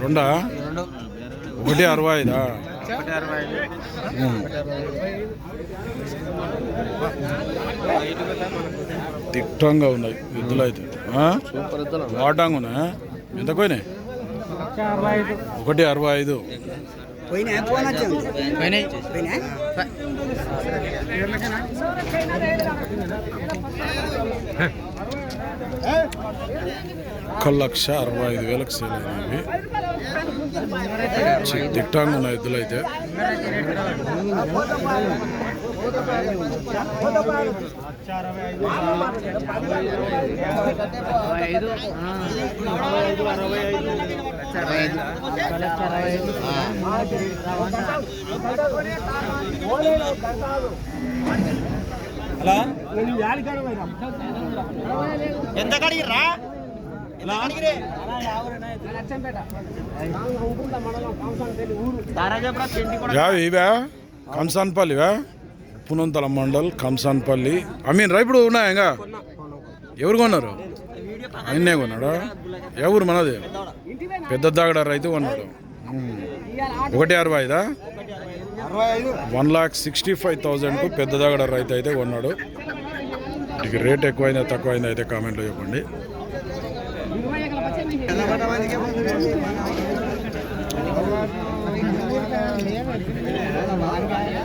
రెండా? ఒకటి అరవై ఐదా. తిట్టంగా ఉన్నాయి ఎద్దులు అయితే? వాటంగా ఉన్నాయి ఎంత పోయినాయి? ఒకటి అరవై ఐదు. పోయినా ఫోన్ వచ్చింది పోయినాయి పోయినా ఒక లక్ష అరవై ఐదు వేలకు సేల్ అయినవి చి- తిట్టంగా ఎద్దులు అయితే. ఐదు అరవై ఐదు ఎంత కడిగిరా ఇవా కంసాన్పల్లివా పునంతల మండల్ కంసాన్పల్లి. ఐ మీన్ ఇప్పుడు ఉన్నాయా ఇంకా? ఎవరు కొన్నారు? ఆయన్నే కొన్నాడా? ఎవరు మనది? పెద్ద దాగడ రైతు కొన్నాడు. ఒకటి అరవై ఐదా? వన్ లాక్ సిక్స్టీ ఫైవ్ థౌజండ్కు పెద్ద దగ్గర రైతు అయితే కొన్నాడు. ఇక రేట్ ఎక్కువైందా తక్కువైందా అయితే కామెంట్లో చెప్పండి.